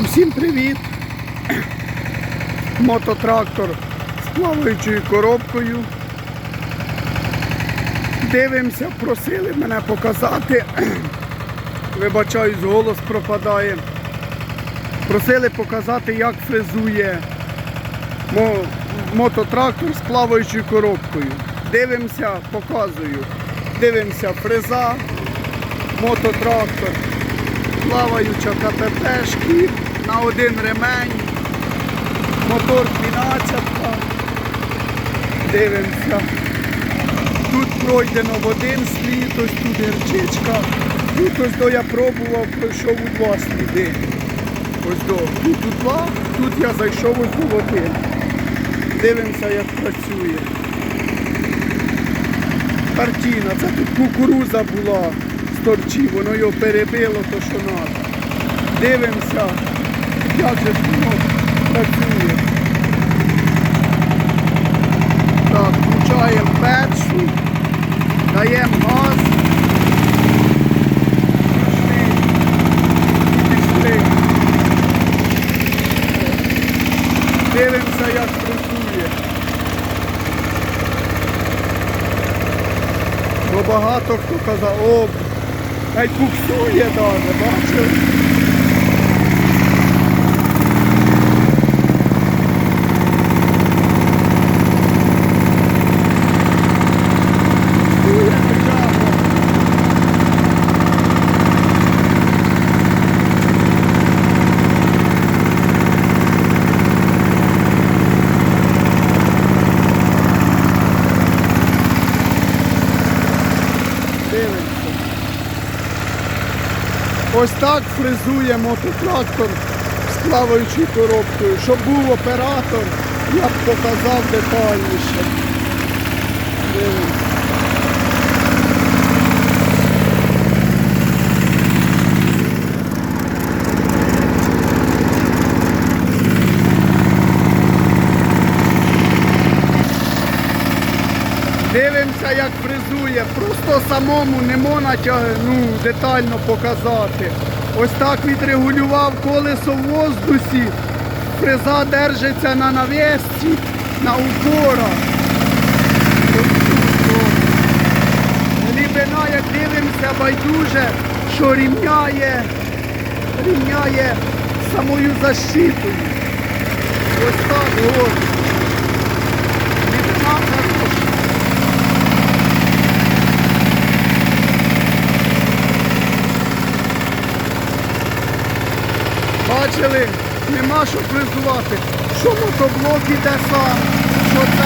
Усім привіт! Мототрактор з плаваючою коробкою. Дивимося, просили мене показати. Вибачаюсь, голос пропадає. Просили показати, як фрезує мототрактор з плаваючою коробкою. Дивимося, показую. Дивимося фреза, мототрактор, плаваюча КППшки на один ремень, мотор 12. Дивимося. Тут пройдено в один слід, ось тут гірчичка. Тут ось до я пробував, пройшов у два сліди. Ось до. Тут у два, тут я зайшов до один. Дивимося, як працює. Картина, це тут кукуруза була торчі, воно його перебило, то що треба. Дивимося, як же воно працює. Так, включаємо першу, даємо газ. Пішли. Дивимося, як працює. Бо багато хто казав, о, навіть буксує навіть, бачив? Буксує хоча б. Дивимося. Ось так фрезує мототрактор з плаваючою коробкою. Щоб був оператор, я б показав детальніше. Дивимося. Дивимося, як фрезує. Просто самому не можна ну, детально показати. Ось так відрегулював колесо в воздусі. Фреза держиться на навісці, на упорах. Ось. Глибина, як дивимося, байдуже, що рівняє, рівняє самою защитою. Ось так, от. Глибина хороша. Бачили, нема що призувати, Що мотоблок іде сам, що цей.